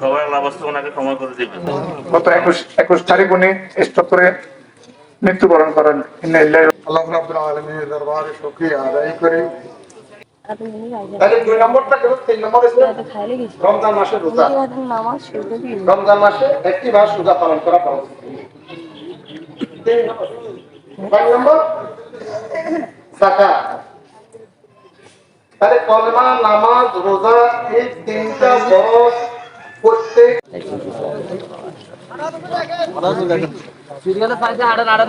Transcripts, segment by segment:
সবাই ওনাকে ক্ষমা করে দিবেন। একুশ তারিখ উনি স্ট্রোক করে মৃত্যুবরণ করেন। আল্লাহ রাব্বুল আলামিনের দরবারে শুকরিয়া আদায় রমজান মাসে রমজান মাসে একটি মাস রোজা পালন করা তিন নম্বর। তাহলে কলমা নামাজ রোজা এই তিনটা ফরজ প্রত্যেক পাইছে আড়ান আড়ান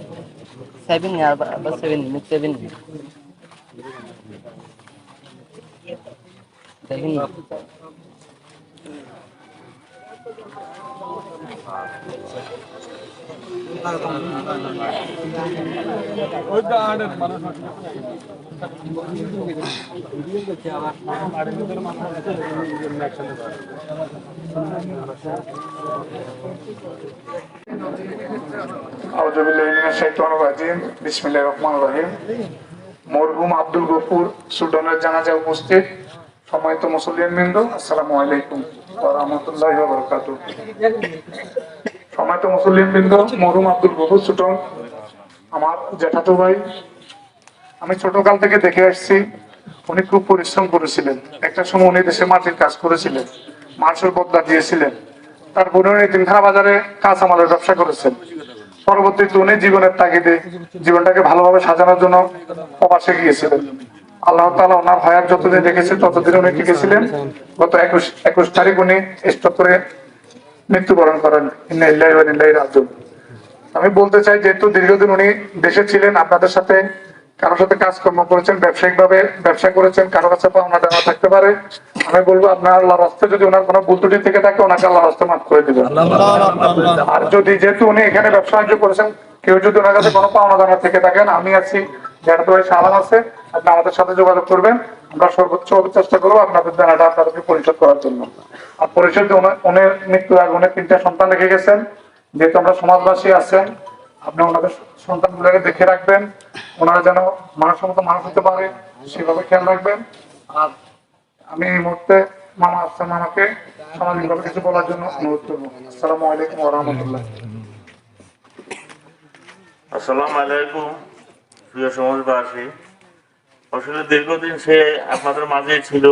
सेवन यार बस seven mix seven seven Thank you. বিসমিল্লাহির মরহুম আব্দুল গফুর সুডনের জানাজা উপস্থিত। সম্মানিত মুসলিমবৃন্দ আসসালামু আলাইকুম ওয়া সম্মানিত মুসলিমবৃন্দ মরহুম আব্দুল গফুর সুডন আমার জ্যাঠাতো ভাই। আমি ছোটকাল থেকে দেখে আসছি, উনি খুব পরিশ্রম করেছিলেন। একটা সময় উনি দেশে মাটির কাজ করেছিলেন মানুষের বদলা দিয়েছিলেন। তারপরে উনি তিনখানা বাজারে কাঁচ আমাদের ব্যবসা করেছেন। পরবর্তীতে উনি জীবনের তাগিদে জীবনটাকে ভালোভাবে সাজানোর জন্য প্রবাসে গিয়েছিলেন। আল্লাহ তালা ওনার হায়াত যতদিন রেখেছে, ততদিন উনি টিকেছিলেন গত একুশ একুশ তারিখ উনি স্ট্রোক করে মৃত্যুবরণ করেন। আমি বলতে চাই যেহেতু দীর্ঘদিন উনি দেশে ছিলেন আপনাদের সাথে কারোর সাথে কাজকর্ম করেছেন ব্যবসায়িক ভাবে ব্যবসা করেছেন কারও কাছে পাওনা দেওয়া থাকতে পারে। আমি বলব আপনার আল্লাহর হস্তে যদি ওনার কোনো ভুল ত্রুটি থেকে থাকে ওনাকে আল্লাহর হস্তে মাফ করে দিবেন। আর যদি যেহেতু উনি এখানে ব্যবসা করেছেন কেউ যদি ওনার কাছে কোনো পাওনা দানা থেকে থাকেন আমি আছি। তো সালাম আছে, আপনি আমাদের সাথে যোগাযোগ করবেন। আমরা সর্বোচ্চ চেষ্টা করব আপনাদের জানাটা আপনাদেরকে পরিশোধ করার জন্য। আর পরিশোধ উনি মৃত্যুর আগে উনি তিনটা সন্তান রেখে গেছেন। যেহেতু আমরা সমাজবাসী আছেন, আপনি ওনাদের সন্তানগুলোকে দেখে রাখবেন। ওনারা যেন মানসম্মত মানুষ হতে পারে, সেভাবে খেয়াল রাখবেন। আর আমি এই মুহূর্তে মামা আসছেন মামাকে সামাজিকভাবে কিছু বলার জন্য অনুরোধ করব। আসসালামু আলাইকুম আসসালামু আলাইকুম। প্রিয় সমাজবাসী, আসলে দীর্ঘদিন সে আপনাদের মাঝে ছিল।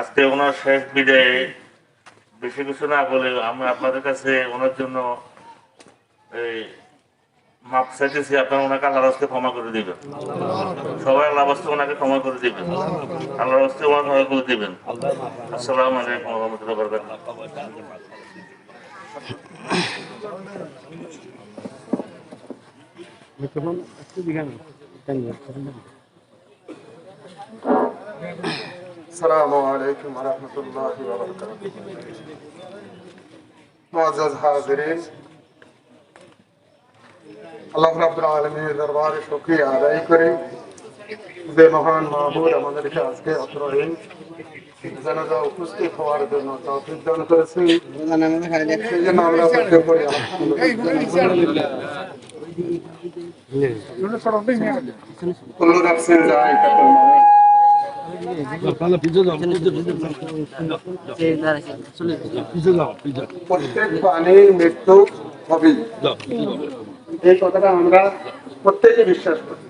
আজকে ওনার শেষ বিদায়ে বেশি কিছু না বলে আমি আপনাদের কাছে ওনার জন্য এই মাপ চাইতেছি, আপনার ওনাকে আল্লাহর হস্তে ক্ষমা করে দিবেন। সবাই আল্লাহ হস্তে ওনাকে ক্ষমা করে দিবেন। আল্লাহর হস্তে ওনাকে ক্ষমা করে দিবেন। আসসালামু আলাইকুম রাহমাতুল্লাহি Microphone একটু দিখানি السلام عليكم ورحمة الله وبركاته معزز حاضرين আল্লাহ রাবুল আলমীর দরবারে শুক্রিয়া আদায় করি যে মহান মাহবুর আমাদেরকে আজকে অত্রহীন জানাজা উপস্থিত হওয়ার জন্য তৌফিক দান করেছেন। প্রত্যেক প্রাণীর মৃত্যু হবেই। এই কথাটা আমরা প্রত্যেকে বিশ্বাস করি।